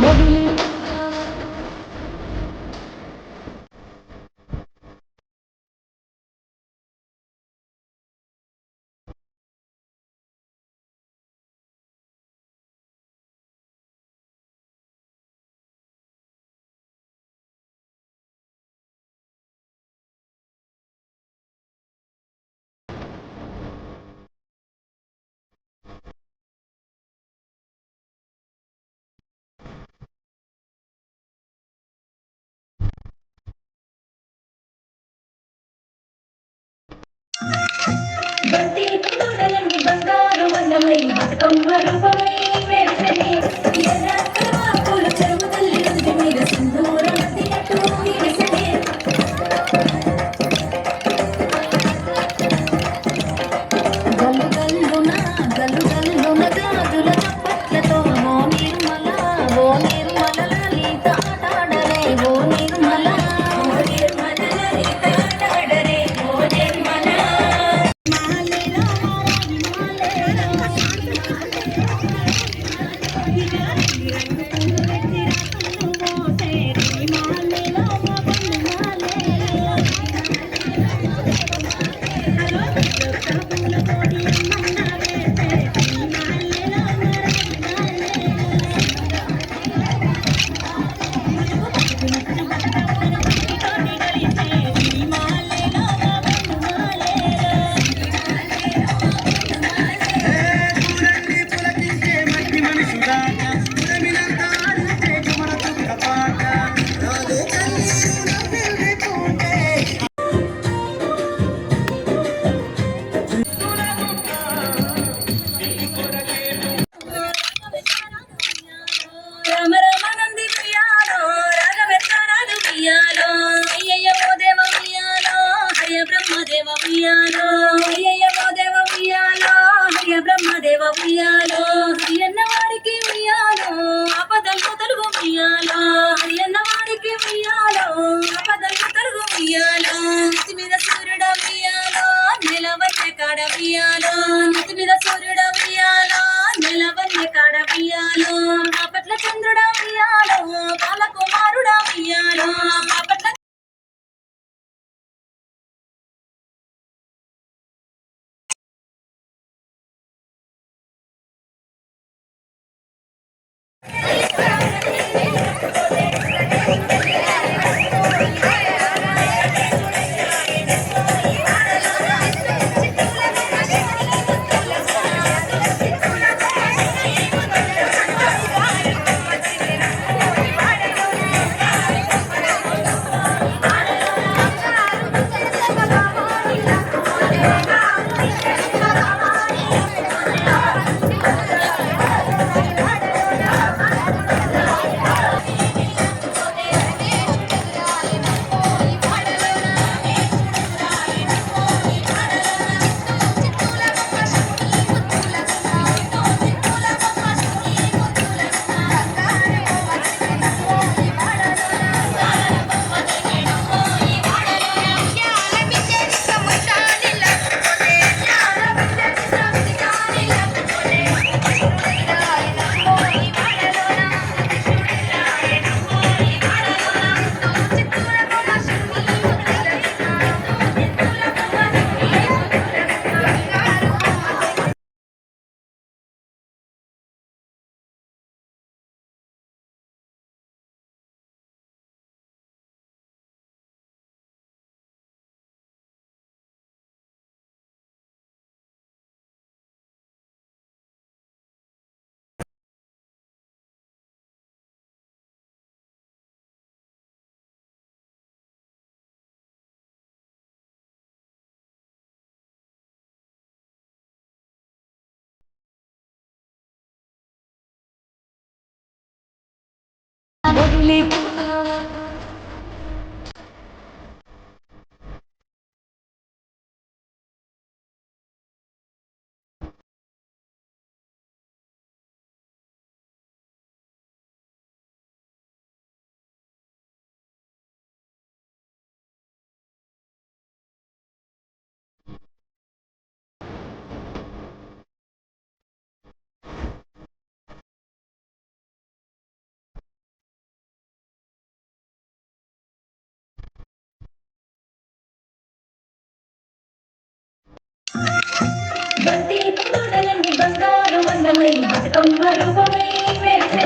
mobility. బంతి తోడలని బంగారు వన్నమై బతుకమ్మ రూపమై మెరిసనే ఉయ్యాలో అయ్యయ్య ఓ దేవ ఉయ్యాలో హయ బ్రహ్మదేవ ఉయ్యాలో అయ్యయ్య ఓ దేవ ఉయ్యాలో హయ బ్రహ్మదేవ ఉయ్యాలో. 你。ఆనందమై బతుకమ్మ రూపమై వెలిసే